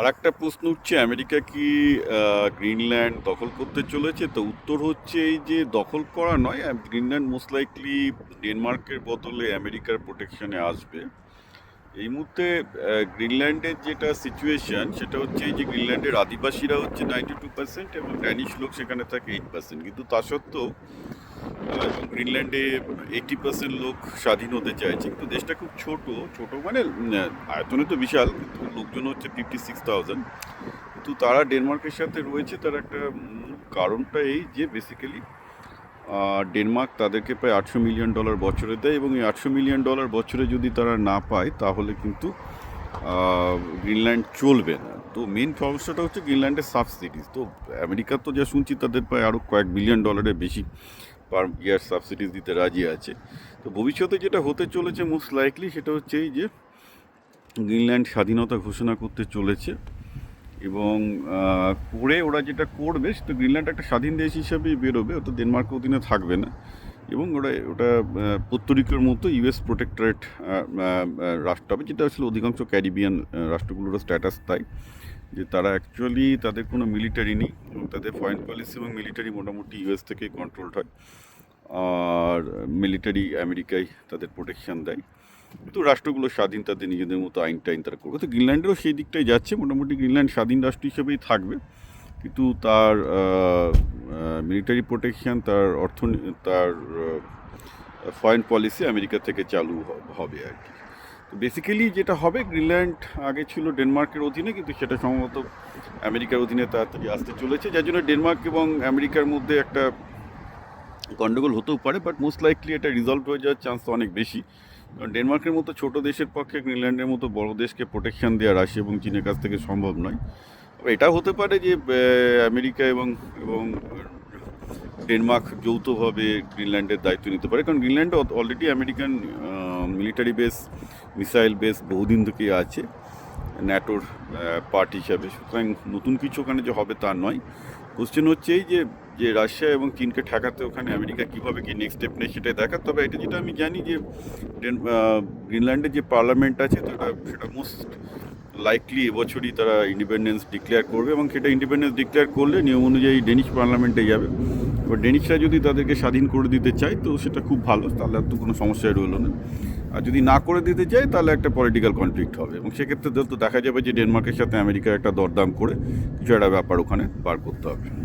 আর একটা প্রশ্ন উঠছে, আমেরিকা কি গ্রিনল্যান্ড দখল করতে চলেছে? তো উত্তর হচ্ছে এই যে দখল করা নয় গ্রিনল্যান্ড মোস্ট লাইকলি ডেনমার্কের বদলে আমেরিকার প্রোটেকশনে আসবে। এই মুহূর্তে গ্রিনল্যান্ডের যেটা সিচুয়েশন সেটা হচ্ছে এই যে গ্রিনল্যান্ডের আদিবাসীরা হচ্ছে নাইনটি টু পার্সেন্ট এবং ড্যানিশ লোক সেখানে থাকে এইট পার্সেন্ট কিন্তু তা সত্ত্বেও এবং গ্রিনল্যান্ডে এইটি পার্সেন্ট লোক স্বাধীন হতে চাইছে। কিন্তু দেশটা খুব ছোট ছোট মানে আয়তনে তো বিশাল, কিন্তু লোকজন হচ্ছে ফিফটি সিক্স থাউজেন্ড কিন্তু তারা ডেনমার্কের সাথে রয়েছে, তার একটা কারণটা এই যে বেসিক্যালি ডেনমার্ক তাদেরকে প্রায় আটশো মিলিয়ন ডলার বছরে দেয় এবং এই আটশো মিলিয়ন ডলার বছরে যদি তারা না পায়, তাহলে কিন্তু গ্রিনল্যান্ড চলবে না। তো মেন সমস্যাটা হচ্ছে গ্রিনল্যান্ডের সাবসিডিজ তো আমেরিকা তো যা শুনছি, তাদের প্রায় আরও কয়েক বিলিয়ন ডলারের বেশি পার ইয়ার সাবসিডিজ দিতে রাজি আছে। তো ভবিষ্যতে যেটা হতে চলেছে মোস্ট লাইকলি সেটা হচ্ছে এই যে গ্রিনল্যান্ড স্বাধীনতা ঘোষণা করতে চলেছে এবং করে ওরা যেটা করবে সেটা গ্রিনল্যান্ড একটা স্বাধীন দেশ হিসাবেই বেরোবে ওটা ডেনমার্কের অধীনে থাকবে না। এবং ওরা, ওটা পত্তরিকার মতো ইউএস প্রোটেক্টরেট রাষ্ট্র হবে, যেটা আসলে অধিকাংশ ক্যারিবিয়ান রাষ্ট্রগুলোর স্ট্যাটাস তাই। যে তারা অ্যাকচুয়ালি তাদের কোনো মিলিটারি নেই, এবং তাদের ফরেন পলিসি এবং মিলিটারি মোটামুটি ইউএস থেকে কন্ট্রোলড হয়। আর মিলিটারি আমেরিকায় তাদের প্রোটেকশান দেয়। কিন্তু রাষ্ট্রগুলো স্বাধীন, তাদের নিজেদের মতো আইন টাইন তারা করবে। তো গ্রিনল্যান্ডেরও সেই দিকটাই যাচ্ছে। মোটামুটি গ্রিনল্যান্ড স্বাধীন রাষ্ট্র হিসেবেই থাকবে। কিন্তু তার মিলিটারি প্রোটেকশান তার অর্থ, তার ফরেন পলিসি আমেরিকা থেকে চালু হবে আর কি। তো বেসিক্যালি যেটা হবে গ্রিনল্যান্ড আগে ছিল ডেনমার্কের অধীনে, কিন্তু সেটা সম্ভবত আমেরিকার অধীনে তাড়াতাড়ি আসতে চলেছে। যার জন্য ডেনমার্ক এবং আমেরিকার মধ্যে একটা গন্ডগোল হতেও পারে বাট মোস্ট লাইকলি এটা রিজলভ হয়ে যাওয়ার চান্স তো অনেক বেশি। কারণ ডেনমার্কের মতো ছোট দেশের পক্ষে গ্রিনল্যান্ডের মতো বড় দেশকে প্রোটেকশন দেওয়া রাশিয়া এবং চীনের কাছ থেকে সম্ভব নয়। এটাও হতে পারে যে আমেরিকা এবং এবং ডেনমার্ক যৌথভাবে গ্রিনল্যান্ডের দায়িত্ব নিতে পারে। কারণ গ্রিনল্যান্ডে already American military base missile base বহুদিন থেকেই আছে, ন্যাটোর পার্ট হিসাবে। সুতরাং নতুন কিছু ওখানে যে হবে তা নয়। কোশ্চেন হচ্ছে এই যে যে রাশিয়া এবং চীনকে ঠেকাতে ওখানে আমেরিকা কীভাবে কি নেক্সট স্টেপ নেয় সেটাই দেখার। তবে এটা যেটা আমি জানি যে গ্রিনল্যান্ডের যে পার্লামেন্ট আছে তো এটা সেটা মোস্ট লাইকলি এবছরই তারা ইন্ডিপেন্ডেন্স ডিক্লেয়ার করবে এবং সেটা ইন্ডিপেন্ডেন্স ডিক্লেয়ার করলে নিয়ম অনুযায়ী ডেনিশ পার্লামেন্টে যাবে। এবার ডেনিশরা যদি তাদেরকে স্বাধীন করে দিতে চায়, তো সেটা খুব ভালো, তাহলে আর তো কোনো সমস্যাই রইল না। আর যদি না করে দিতে চায়, তাহলে একটা পলিটিক্যাল কনফ্লিক্ট হবে। এবং সেক্ষেত্রে তো দেখা যাবে যে ডেনমার্কের সাথে আমেরিকার একটা দরদাম করে কিছু একটা ব্যাপার ওখানে বার করতে হবে।